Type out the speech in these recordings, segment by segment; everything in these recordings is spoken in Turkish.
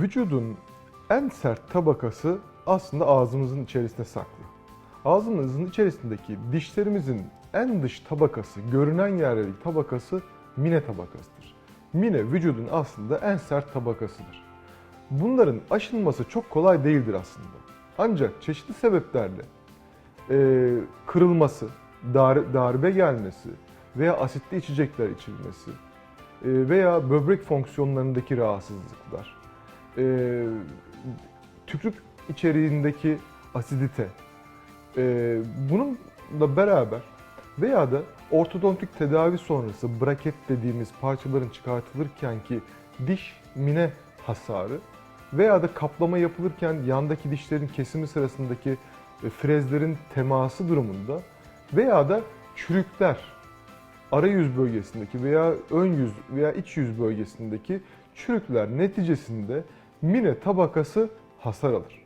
Vücudun en sert tabakası aslında ağzımızın içerisinde saklı. Ağzımızın içerisindeki dişlerimizin en dış tabakası, görünen yerdeki tabakası mine tabakasıdır. Mine vücudun aslında en sert tabakasıdır. Bunların aşılması çok kolay değildir aslında. Ancak çeşitli sebeplerle e, kırılması, dar- darbe gelmesi veya asitli içecekler içilmesi e, veya böbrek fonksiyonlarındaki rahatsızlıklar, e, tükürük içeriğindeki asidite, e, bununla beraber veya da ortodontik tedavi sonrası braket dediğimiz parçaların çıkartılırken ki diş mine hasarı veya da kaplama yapılırken yandaki dişlerin kesimi sırasındaki e, frezlerin teması durumunda veya da çürükler ara yüz bölgesindeki veya ön yüz veya iç yüz bölgesindeki çürükler neticesinde mine tabakası hasar alır.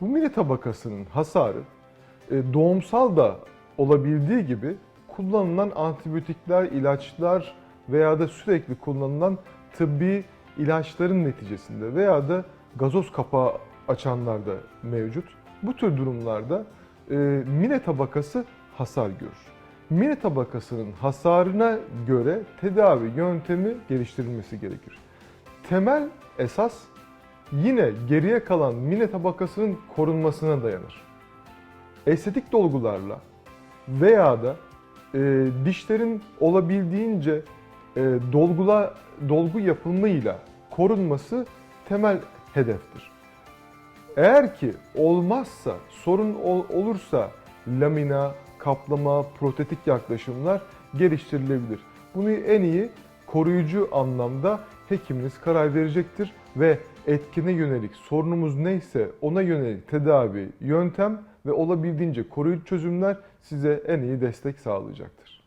Bu mine tabakasının hasarı e, doğumsal da olabildiği gibi kullanılan antibiyotikler, ilaçlar veya da sürekli kullanılan tıbbi ilaçların neticesinde veya da gazoz kapağı açanlar da mevcut. Bu tür durumlarda e, mine tabakası hasar görür. Mine tabakasının hasarına göre tedavi yöntemi geliştirilmesi gerekir. Temel esas yine geriye kalan mine tabakasının korunmasına dayanır. Estetik dolgularla veya da e, dişlerin olabildiğince e, dolgula dolgu yapımıyla korunması temel hedeftir. Eğer ki olmazsa, sorun ol- olursa lamina, kaplama, protetik yaklaşımlar geliştirilebilir. Bunu en iyi koruyucu anlamda hekiminiz karar verecektir ve etkine yönelik sorunumuz neyse ona yönelik tedavi, yöntem ve olabildiğince koruyucu çözümler size en iyi destek sağlayacaktır.